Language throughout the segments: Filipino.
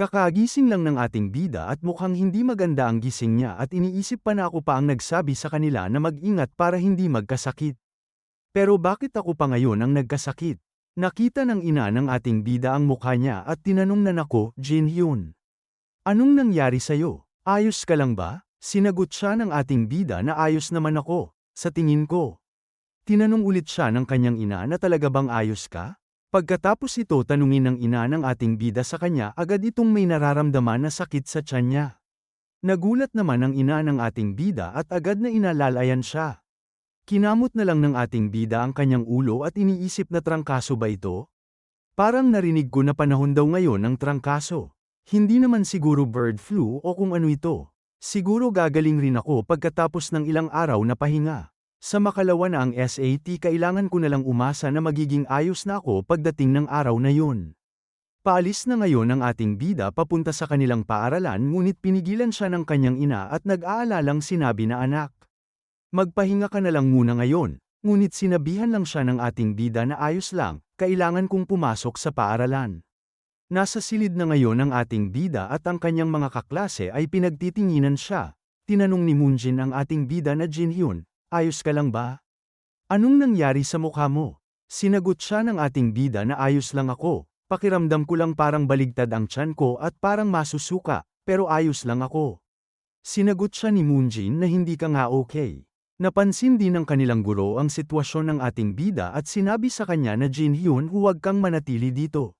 Kakagising lang ng ating bida at mukhang hindi maganda ang gising niya at iniisip pa na ako pa ang nagsabi sa kanila na mag-ingat para hindi magkasakit. Pero bakit ako pa ngayon ang nagkasakit? Nakita ng ina ng ating bida ang mukha niya at tinanong na nako, Jin Hyun. Anong nangyari sa'yo? Ayos ka lang ba? Sinagot siya ng ating bida na ayos naman ako, sa tingin ko. Tinanong ulit siya ng kanyang ina na talaga bang ayos ka? Pagkatapos ito tanungin ng ina ng ating bida sa kanya agad itong may nararamdaman na sakit sa tiyan niya. Nagulat naman ang ina ng ating bida at agad na inalalayan siya. Kinamot na lang ng ating bida ang kanyang ulo at iniisip na trangkaso ba ito? Parang narinig ko na panahon daw ngayon ng trangkaso. Hindi naman siguro bird flu o kung ano ito. Siguro gagaling rin ako pagkatapos ng ilang araw na pahinga. Sa makalawa na ang SAT kailangan ko na lang umasa na magiging ayos na ako pagdating ng araw na yun. Paalis na ngayon ang ating bida papunta sa kanilang paaralan ngunit pinigilan siya ng kanyang ina at nag-aalalang sinabi na anak. Magpahinga ka na lang muna ngayon, ngunit sinabihan lang siya ng ating bida na ayos lang, kailangan kong pumasok sa paaralan. Nasa silid na ngayon ang ating bida at ang kanyang mga kaklase ay pinagtitinginan siya. Tinanong ni Moonjin ang ating bida na Jin Hyun, Ayos ka lang ba? Anong nangyari sa mukha mo? Sinagot siya ng ating bida na ayos lang ako, pakiramdam ko lang parang baligtad ang tiyan ko at parang masusuka, pero ayos lang ako. Sinagot siya ni Moonjin na hindi ka nga okay. Napansin din ng kanilang guro ang sitwasyon ng ating bida at sinabi sa kanya na Jin Hyun huwag kang manatili dito.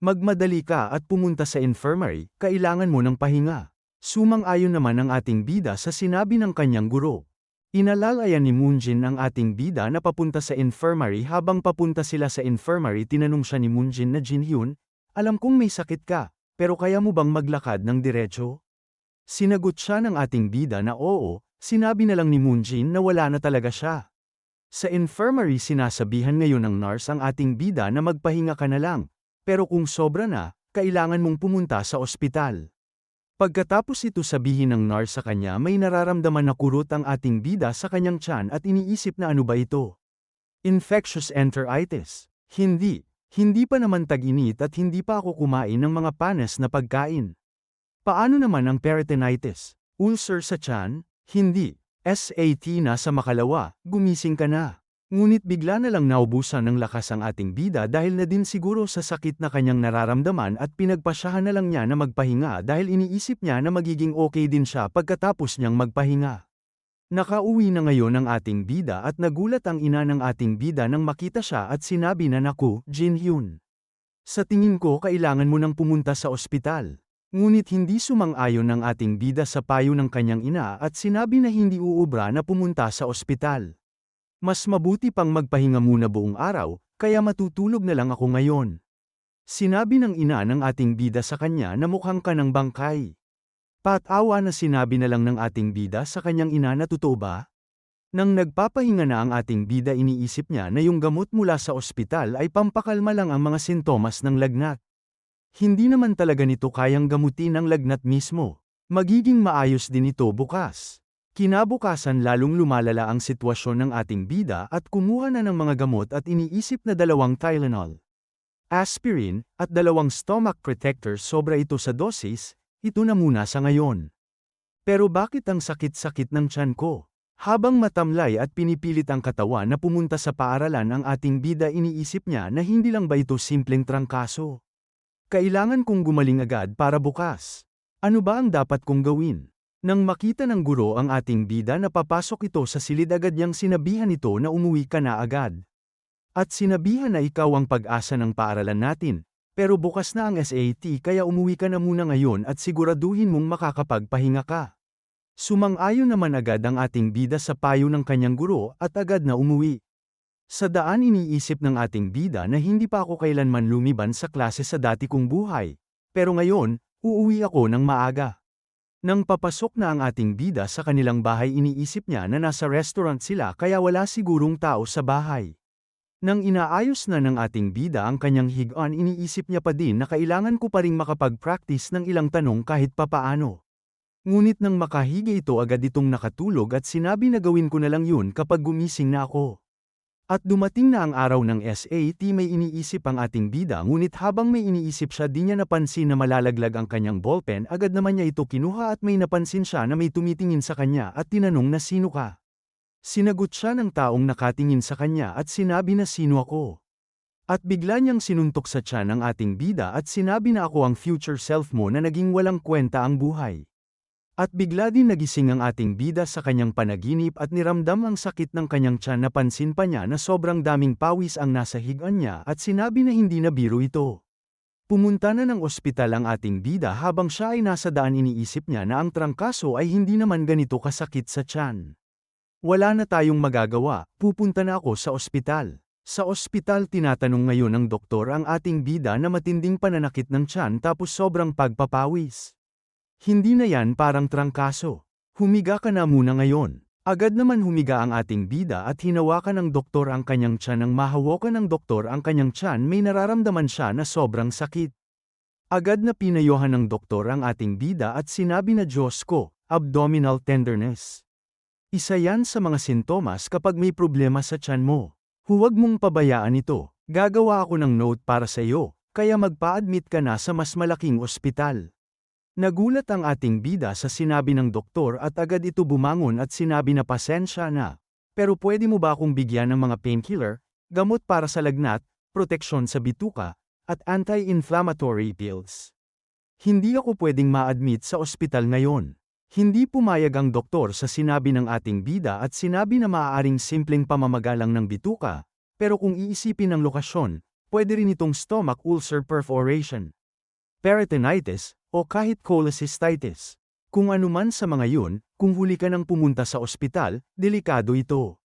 Magmadali ka at pumunta sa infirmary, kailangan mo ng pahinga. Sumang-ayon naman ang ating bida sa sinabi ng kanyang guro. Inalalayan ni Moonjin ang ating bida na papunta sa infirmary habang papunta sila sa infirmary tinanong siya ni Moonjin na Jin Hyun, alam kong may sakit ka, pero kaya mo bang maglakad ng diretso? Sinagot siya ng ating bida na oo, sinabi na lang ni Moonjin na wala na talaga siya. Sa infirmary sinasabihan ngayon ng nurse ang ating bida na magpahinga ka na lang, pero kung sobra na, kailangan mong pumunta sa ospital. Pagkatapos ito sabihin ng nurse sa kanya may nararamdaman na kurot ang ating bida sa kanyang tiyan at iniisip na ano ba ito? Infectious enteritis. Hindi. Hindi pa naman tag-init at hindi pa ako kumain ng mga panas na pagkain. Paano naman ang peritonitis? Ulcer sa tiyan? Hindi. SAT na sa makalawa, gumising ka na. Ngunit bigla na lang naubusan ng lakas ang ating bida dahil na din siguro sa sakit na kanyang nararamdaman at pinagpasyahan na lang niya na magpahinga dahil iniisip niya na magiging okay din siya pagkatapos niyang magpahinga. Nakauwi na ngayon ang ating bida at nagulat ang ina ng ating bida nang makita siya at sinabi na naku, Jin Hyun. Sa tingin ko kailangan mo nang pumunta sa ospital. Ngunit hindi sumang-ayon ng ating bida sa payo ng kanyang ina at sinabi na hindi uubra na pumunta sa ospital. Mas mabuti pang magpahinga muna buong araw, kaya matutulog na lang ako ngayon. Sinabi ng ina ng ating bida sa kanya na mukhang ka ng bangkay. Patawa na sinabi na lang ng ating bida sa kanyang ina na totoo ba? Nang nagpapahinga na ang ating bida iniisip niya na yung gamot mula sa ospital ay pampakalma lang ang mga sintomas ng lagnat. Hindi naman talaga nito kayang gamutin ang lagnat mismo. Magiging maayos din ito bukas. Kinabukasan lalong lumalala ang sitwasyon ng ating bida at kumuha na ng mga gamot at iniisip na dalawang Tylenol. Aspirin, at dalawang stomach protector sobra ito sa dosis, ito na muna sa ngayon. Pero bakit ang sakit-sakit ng tiyan ko? Habang matamlay at pinipilit ang katawan na pumunta sa paaralan ang ating bida iniisip niya na hindi lang ba ito simpleng trangkaso. Kailangan kong gumaling agad para bukas. Ano ba ang dapat kong gawin? Nang makita ng guro ang ating bida na papasok ito sa silid agad niyang sinabihan ito na umuwi ka na agad. At sinabihan na ikaw ang pag-asa ng paaralan natin, pero bukas na ang SAT kaya umuwi ka na muna ngayon at siguraduhin mong makakapagpahinga ka. Sumang-ayon naman agad ang ating bida sa payo ng kanyang guro at agad na umuwi. Sa daan iniisip ng ating bida na hindi pa ako kailanman lumiban sa klase sa dati kong buhay. Pero ngayon, uuwi ako ng maaga. Nang papasok na ang ating bida sa kanilang bahay iniisip niya na nasa restaurant sila kaya wala sigurong tao sa bahay. Nang inaayos na ng ating bida ang kanyang higaan iniisip niya pa din na kailangan ko pa ring makapag-practice ng ilang tanong kahit papaano. Ngunit nang makahiga ito agad itong nakatulog at sinabi na gawin ko na lang yun kapag gumising na ako. At dumating na ang araw ng SAT may iniisip ang ating bida ngunit habang may iniisip siya di niya napansin na malalaglag ang kanyang ballpen agad naman niya ito kinuha at may napansin siya na may tumitingin sa kanya at tinanong na sino ka. Sinagot siya ng taong nakatingin sa kanya at sinabi na sino ako. At bigla niyang sinuntok sa tiyan ng ating bida at sinabi na ako ang future self mo na naging walang kwenta ang buhay. At bigla din nagising ang ating bida sa kanyang panaginip at niramdam ang sakit ng kanyang tiyan napansin pa niya na sobrang daming pawis ang nasa higaan niya at sinabi na hindi na biro ito. Pumunta na ng ospital ang ating bida habang siya ay nasa daan iniisip niya na ang trangkaso ay hindi naman ganito kasakit sa tiyan. Wala na tayong magagawa, pupunta na ako sa ospital. Sa ospital tinatanong ngayon ng doktor ang ating bida na matinding pananakit ng tiyan tapos sobrang pagpapawis. Hindi na yan parang trangkaso. Humiga ka na muna ngayon. Agad naman humiga ang ating bida at hinawakan ng doktor ang kanyang tiyan nang mahawakan ng doktor ang kanyang tiyan may nararamdaman siya na sobrang sakit. Agad na pinayohan ng doktor ang ating bida at sinabi na Diyos ko, abdominal tenderness. Isa yan sa mga sintomas kapag may problema sa tiyan mo. Huwag mong pabayaan ito. Gagawa ako ng note para sa iyo, kaya magpa-admit ka na sa mas malaking ospital. Nagulat ang ating bida sa sinabi ng doktor at agad ito bumangon at sinabi na pasensya na. Pero pwede mo ba akong bigyan ng mga painkiller, gamot para sa lagnat, proteksyon sa bituka, at anti-inflammatory pills? Hindi ako pwedeng ma-admit sa ospital ngayon. Hindi pumayag ang doktor sa sinabi ng ating bida at sinabi na maaaring simpleng pamamagalang ng bituka, pero kung iisipin ang lokasyon, pwede rin itong stomach ulcer perforation, peritonitis, o kahit cholecystitis. Kung anuman sa mga yun, kung huli ka nang pumunta sa ospital, delikado ito.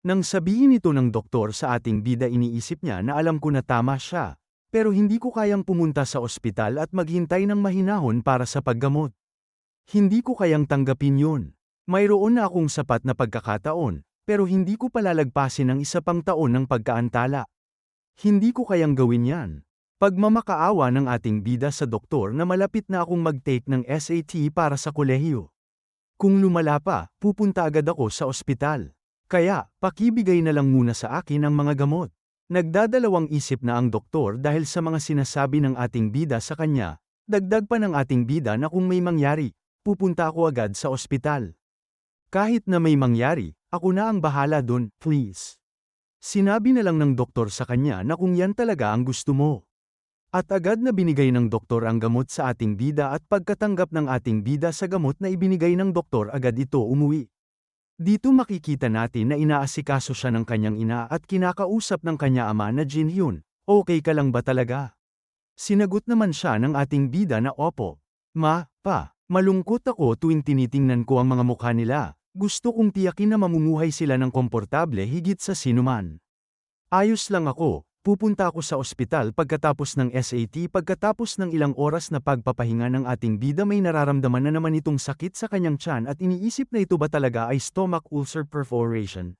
Nang sabihin ito ng doktor sa ating bida iniisip niya na alam ko na tama siya, pero hindi ko kayang pumunta sa ospital at maghintay ng mahinahon para sa paggamot. Hindi ko kayang tanggapin yun. Mayroon na akong sapat na pagkakataon, pero hindi ko palalagpasin ang isa pang taon ng pagkaantala. Hindi ko kayang gawin yan. Pagmamakaawa ng ating bida sa doktor na malapit na akong mag-take ng SAT para sa kolehiyo. Kung lumala pa, pupunta agad ako sa ospital. Kaya, pakibigay na lang muna sa akin ang mga gamot. Nagdadalawang isip na ang doktor dahil sa mga sinasabi ng ating bida sa kanya, dagdag pa ng ating bida na kung may mangyari, pupunta ako agad sa ospital. Kahit na may mangyari, ako na ang bahala dun, please. Sinabi na lang ng doktor sa kanya na kung yan talaga ang gusto mo. At agad na binigay ng doktor ang gamot sa ating bida at pagkatanggap ng ating bida sa gamot na ibinigay ng doktor agad ito umuwi. Dito makikita natin na inaasikaso siya ng kanyang ina at kinakausap ng kanya ama na Jin Hyun, okay ka lang ba talaga? Sinagot naman siya ng ating bida na opo. Ma, pa, malungkot ako tuwing tinitingnan ko ang mga mukha nila. Gusto kong tiyakin na mamumuhay sila ng komportable higit sa sinuman. Ayos lang ako, Pupunta ako sa ospital pagkatapos ng SAT pagkatapos ng ilang oras na pagpapahinga ng ating bida may nararamdaman na naman itong sakit sa kanyang tiyan at iniisip na ito ba talaga ay stomach ulcer perforation.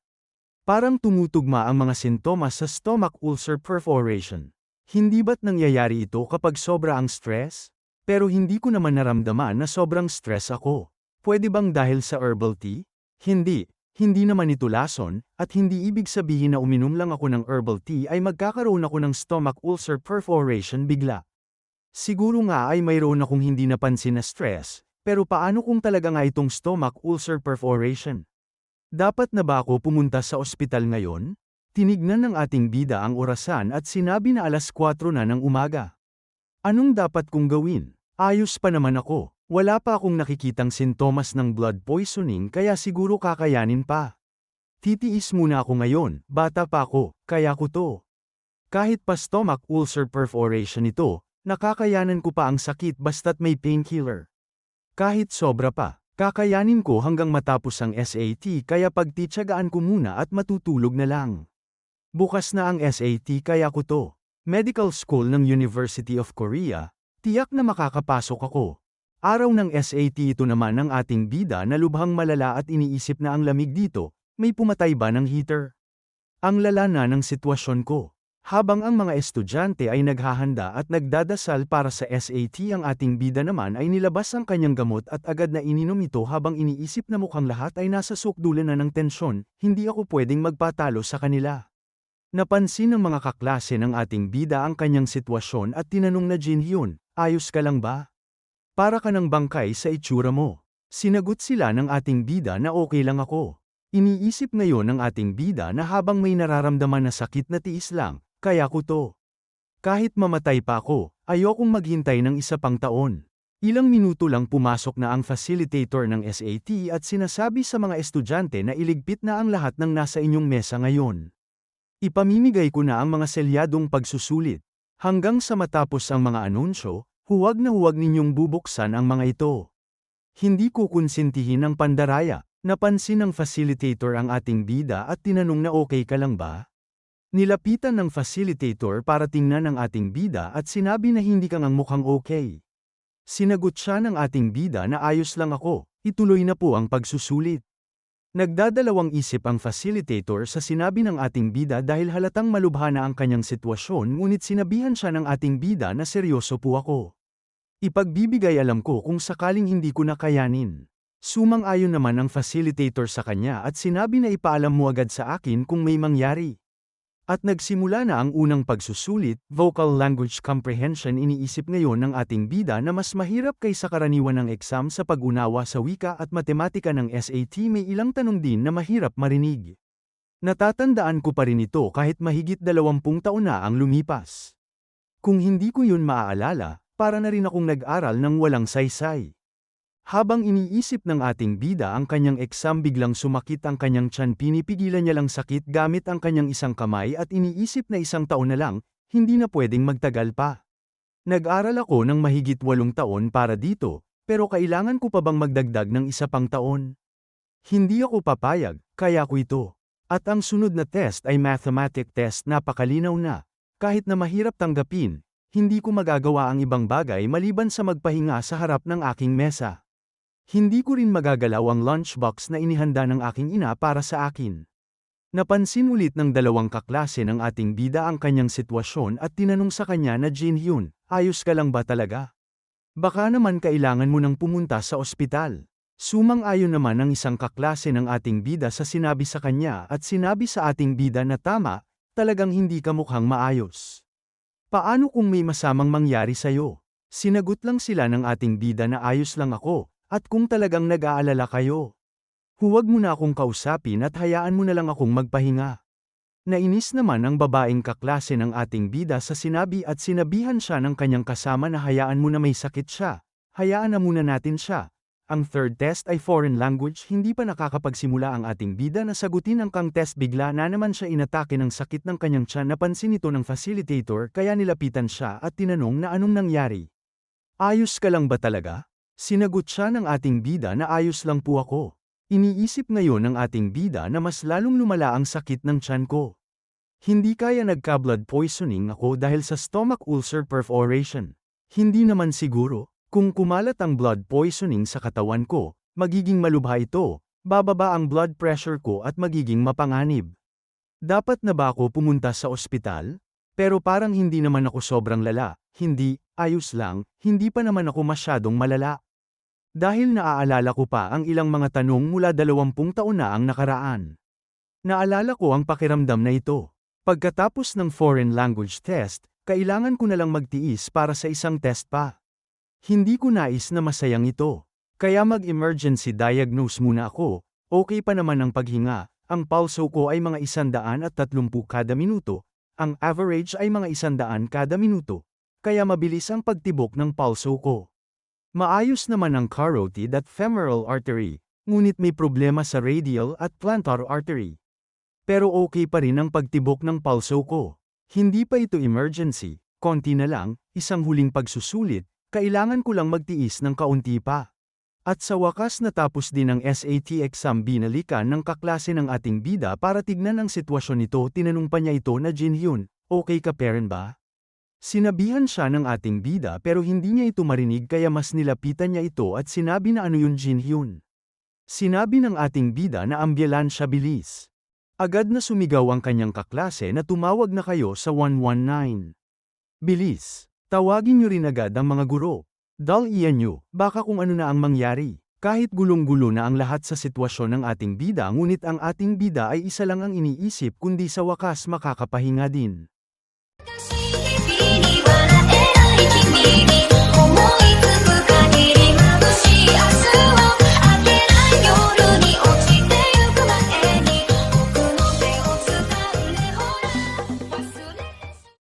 Parang tumutugma ang mga sintomas sa stomach ulcer perforation. Hindi ba't nangyayari ito kapag sobra ang stress? Pero hindi ko naman naramdaman na sobrang stress ako. Pwede bang dahil sa herbal tea? Hindi, hindi naman ito lason, at hindi ibig sabihin na uminom lang ako ng herbal tea ay magkakaroon ako ng stomach ulcer perforation bigla. Siguro nga ay mayroon akong hindi napansin na stress, pero paano kung talaga nga itong stomach ulcer perforation? Dapat na ba ako pumunta sa ospital ngayon? Tinignan ng ating bida ang orasan at sinabi na alas 4 na ng umaga. Anong dapat kong gawin? Ayos pa naman ako. Wala pa akong nakikitang sintomas ng blood poisoning kaya siguro kakayanin pa. Titiis muna ako ngayon, bata pa ako, kaya ko to. Kahit pa stomach ulcer perforation ito, nakakayanan ko pa ang sakit basta't may painkiller. Kahit sobra pa, kakayanin ko hanggang matapos ang SAT kaya pagtitsagaan ko muna at matutulog na lang. Bukas na ang SAT kaya ko to. Medical School ng University of Korea, tiyak na makakapasok ako. Araw ng SAT ito naman ng ating bida na lubhang malala at iniisip na ang lamig dito, may pumatay ba ng heater? Ang lala na ng sitwasyon ko. Habang ang mga estudyante ay naghahanda at nagdadasal para sa SAT ang ating bida naman ay nilabas ang kanyang gamot at agad na ininom ito habang iniisip na mukhang lahat ay nasa sukdulan na ng tensyon, hindi ako pwedeng magpatalo sa kanila. Napansin ng mga kaklase ng ating bida ang kanyang sitwasyon at tinanong na Jin Hyun, ayos ka lang ba? Para ka ng bangkay sa itsura mo. Sinagot sila ng ating bida na okay lang ako. Iniisip ngayon ng ating bida na habang may nararamdaman na sakit na tiis lang, kaya ko to. Kahit mamatay pa ako, ayokong maghintay ng isa pang taon. Ilang minuto lang pumasok na ang facilitator ng SAT at sinasabi sa mga estudyante na iligpit na ang lahat ng nasa inyong mesa ngayon. Ipamimigay ko na ang mga selyadong pagsusulit. Hanggang sa matapos ang mga anunsyo, huwag na huwag ninyong bubuksan ang mga ito. Hindi ko konsintihin ang pandaraya. Napansin ng facilitator ang ating bida at tinanong na okay ka lang ba? Nilapitan ng facilitator para tingnan ang ating bida at sinabi na hindi kang ang mukhang okay. Sinagot siya ng ating bida na ayos lang ako, ituloy na po ang pagsusulit. Nagdadalawang isip ang facilitator sa sinabi ng ating bida dahil halatang malubha na ang kanyang sitwasyon ngunit sinabihan siya ng ating bida na seryoso po ako. Ipagbibigay alam ko kung sakaling hindi ko na kayanin. Sumang-ayon naman ang facilitator sa kanya at sinabi na ipaalam mo agad sa akin kung may mangyari. At nagsimula na ang unang pagsusulit, vocal language comprehension iniisip ngayon ng ating bida na mas mahirap kaysa karaniwan ng exam sa pag-unawa sa wika at matematika ng SAT may ilang tanong din na mahirap marinig. Natatandaan ko pa rin ito kahit mahigit dalawampung taon na ang lumipas. Kung hindi ko yun maaalala, para na rin akong nag-aral ng walang saysay. Habang iniisip ng ating bida ang kanyang exam biglang sumakit ang kanyang tiyan pinipigilan niya lang sakit gamit ang kanyang isang kamay at iniisip na isang taon na lang, hindi na pwedeng magtagal pa. Nag-aral ako ng mahigit walong taon para dito, pero kailangan ko pa bang magdagdag ng isa pang taon? Hindi ako papayag, kaya ko ito. At ang sunod na test ay mathematic test napakalinaw na. Kahit na mahirap tanggapin, hindi ko magagawa ang ibang bagay maliban sa magpahinga sa harap ng aking mesa. Hindi ko rin magagalaw ang lunchbox na inihanda ng aking ina para sa akin. Napansin ulit ng dalawang kaklase ng ating bida ang kanyang sitwasyon at tinanong sa kanya na Jin Hyun, ayos ka lang ba talaga? Baka naman kailangan mo nang pumunta sa ospital. Sumang-ayon naman ang isang kaklase ng ating bida sa sinabi sa kanya at sinabi sa ating bida na tama, talagang hindi ka mukhang maayos. Paano kung may masamang mangyari sa'yo? Sinagot lang sila ng ating bida na ayos lang ako, at kung talagang nag-aalala kayo, huwag mo na akong kausapin at hayaan mo na lang akong magpahinga. Nainis naman ang babaeng kaklase ng ating bida sa sinabi at sinabihan siya ng kanyang kasama na hayaan mo na may sakit siya. Hayaan na muna natin siya. Ang third test ay foreign language hindi pa nakakapagsimula ang ating bida na sagutin ang kang test bigla na naman siya inatake ng sakit ng kanyang tiyan napansin ito ng facilitator kaya nilapitan siya at tinanong na anong nangyari. Ayos ka lang ba talaga? Sinagot siya ng ating bida na ayos lang po ako. Iniisip ngayon ng ating bida na mas lalong lumala ang sakit ng tiyan ko. Hindi kaya nagka-blood poisoning ako dahil sa stomach ulcer perforation. Hindi naman siguro, kung kumalat ang blood poisoning sa katawan ko, magiging malubha ito, bababa ang blood pressure ko at magiging mapanganib. Dapat na ba ako pumunta sa ospital? Pero parang hindi naman ako sobrang lala, hindi, ayos lang, hindi pa naman ako masyadong malala. Dahil naaalala ko pa ang ilang mga tanong mula dalawampung taon na ang nakaraan. Naalala ko ang pakiramdam na ito. Pagkatapos ng foreign language test, kailangan ko na lang magtiis para sa isang test pa. Hindi ko nais na masayang ito. Kaya mag-emergency diagnose muna ako, okay pa naman ang paghinga, ang pulso ko ay mga isandaan at tatlumpu kada minuto, ang average ay mga isandaan kada minuto, kaya mabilis ang pagtibok ng pulso ko. Maayos naman ang carotid at femoral artery, ngunit may problema sa radial at plantar artery. Pero okay pa rin ang pagtibok ng pulso ko. Hindi pa ito emergency, konti na lang, isang huling pagsusulit, kailangan ko lang magtiis ng kaunti pa. At sa wakas natapos din ang SAT exam binalikan ng kaklase ng ating bida para tignan ang sitwasyon nito tinanong pa niya ito na Jin Hyun, okay ka parent ba? Sinabihan siya ng ating bida pero hindi niya ito marinig kaya mas nilapitan niya ito at sinabi na ano yun Jin Hyun. Sinabi ng ating bida na ambyalan siya bilis. Agad na sumigaw ang kanyang kaklase na tumawag na kayo sa 119. Bilis. Tawagin niyo rin agad ang mga guro. Dal iyan niyo, baka kung ano na ang mangyari. Kahit gulong-gulo na ang lahat sa sitwasyon ng ating bida ngunit ang ating bida ay isa lang ang iniisip kundi sa wakas makakapahinga din.